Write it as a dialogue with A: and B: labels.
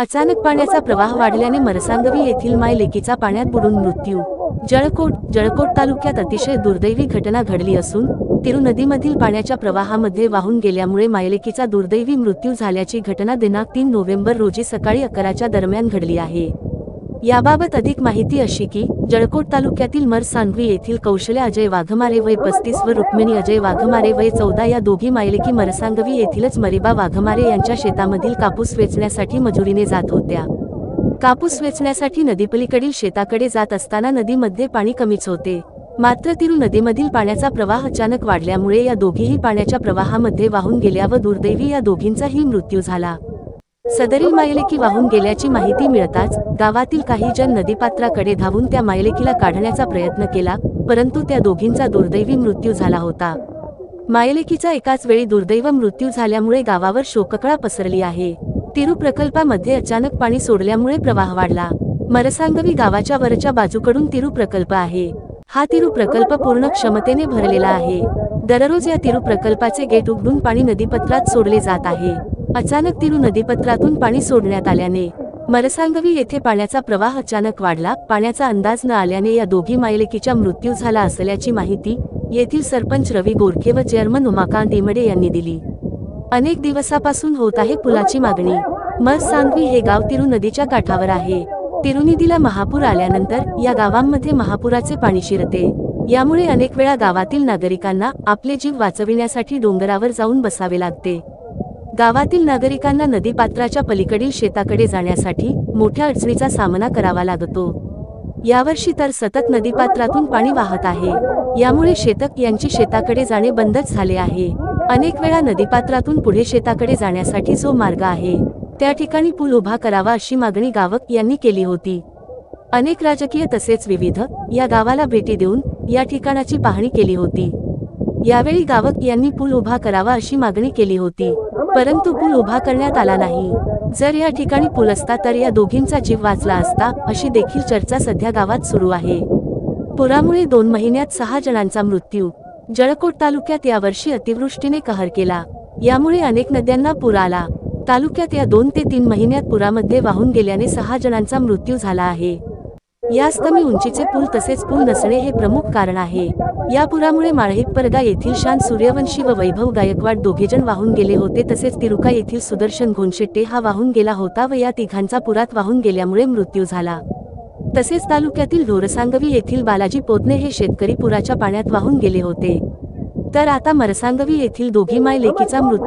A: अचानक पाण्याचा प्रवाह वाढल्याने मरसांगवी येथील माय लेकीचा पाण्यात बुडून मृत्यू. जळकोट जळकोट तालुक्यात अतिशय दुर्दैवी घटना घडली असून तिरु नदीमधील पाण्याच्या प्रवाहामध्ये वाहून गेल्यामुळे मायलेकीचा दुर्दैवी मृत्यू झाल्याची घटना दिनांक तीन नोव्हेंबर रोजी सकाळी अकराच्या दरम्यान घडली आहे. याबाबत अधिक माहिती अशी की जळकोट तालुक्यातील मरसांगवी येथील कौशल्या अजय वाघमारे वय पस्तीस व रुक्मिणी अजय वाघमारे वय चौदा या दोघी मायलेकी मरसांगवी येथीलच मरिबा वाघमारे यांच्या शेतामधील कापूस वेचण्यासाठी मजुरीने जात होत्या. कापूस वेचण्यासाठी नदीपलीकडील शेताकडे जात असताना नदीमध्ये पाणी कमीच होते. मात्र तिरू नदीमधील पाण्याचा प्रवाह अचानक वाढल्यामुळे या दोघीही पाण्याच्या प्रवाहामध्ये वाहून गेल्या व दुर्दैवी या दोघींचाही मृत्यू झाला. सदरील मायलेकी वाहून गेल्याची माहिती मिळताच गावातील काही जण नदीपात्राकडे धावून त्या मायलेकीला काढण्याचा प्रयत्न केला परंतु त्या दोघींचा दुर्दैवी मृत्यू झाला होता. मायलेकीचा एकाच वेळी दुर्दैव मृत्यू झाल्यामुळे गावावर शोककळा पसरली आहे. तिरू प्रकल्पामध्ये अचानक पाणी सोडल्यामुळे प्रवाह वाढला. मरसांगवी गावाच्या वरच्या बाजूकडून तिरू प्रकल्प आहे. हा तिरू प्रकल्प पूर्ण क्षमतेने भरलेला आहे. दररोज या तिरू प्रकल्पाचे गेट उघडून पाणी नदीपत्रात सोडले जात आहे. अचानक तिरू नदीपत्रातून पाणी सोडण्यात आल्याने मरसांगवी येथे पाण्याचा प्रवाह अचानक वाढला. पाण्याचा अंदाज न आल्याने या दोघी मायलेकीचा मृत्यू झाला असल्याची माहिती येथील सरपंच रवी गोरखे व चेअरमन उमाकांत इमडे यांनी दिली. अनेक दिवसापासून होत आहे पुलाची मागणी. मरसांगवी हे गाव तिरू नदीच्या काठावर आहे. तिरुनिधीला महापूर आल्यानंतर या गावांमध्ये महापुराचे पाणी शिरते. यामुळे अनेक वेळा गावातील नागरिकांना आपले जीव वाचविण्यासाठी डोंगरावर जाऊन बसावे लागते. गावातील नागरिकांना नदीपात्राच्या पलीकडील शेताकडे जाण्यासाठी मोठ्या अडचणीचा सामना करावा लागतो. यावर्षी तर सतत नदीपात्रातून पाणी वाहत आहे. यामुळे शेतक यांची शेताकडे जाणे बंदच झाले आहे. अनेक वेळा नदीपात्रातून पुढे शेताकडे जाण्यासाठी जो मार्ग आहे त्या ठिकाणी पूल उभा करावा अशी मागणी गावक यांनी केली होती. अनेक राजकीय तसेच विविध या गावाला भेटी देऊन या ठिकाणाची पाहणी केली होती. यावेळी गावक यांनी पूल उभा करावा अशी मागणी केली होती. परंतु पूल उभा करण्यात आला नाही. जर या ठिकाणी पूल असता तर या दोघींचा जीव वाचला असता अशी देखील चर्चा सध्या गावात सुरू आहे. पुरामुळे दोन महिन्यात सहा जणांचा मृत्यू. जळकोट तालुक्यात यावर्षी अतिवृष्टीने कहर केला. यामुळे अनेक नद्यांना पूर आला. तालुक्यात या दोन ते तीन महिन्यात पुरामध्ये वाहून गेल्याने सहा जणांचा मृत्यू झाला आहे. यास कमी उंचीचे पूल तसेच पूल नसणे हे प्रमुख कारण आहे. या पुरामुळे माळहितपरगा येथील शान सूर्यवंशी व वैभव गायकवाड दोघेजण वाहून गेले होते तसेच तिरुका येथील सुदर्शन घोनशेट्टे हा वाहून गेला होता व या तिघांचा पुरात वाहून गेल्यामुळे मृत्यू झाला. तसेच तालुक्यातील ढोरसांगवी येथील बालाजी पोतने हे शेतकरी पुराच्या पाण्यात वाहून गेले होते. तर आता मरसांगवी येथील दोघी माय लेकीचा मृत्यू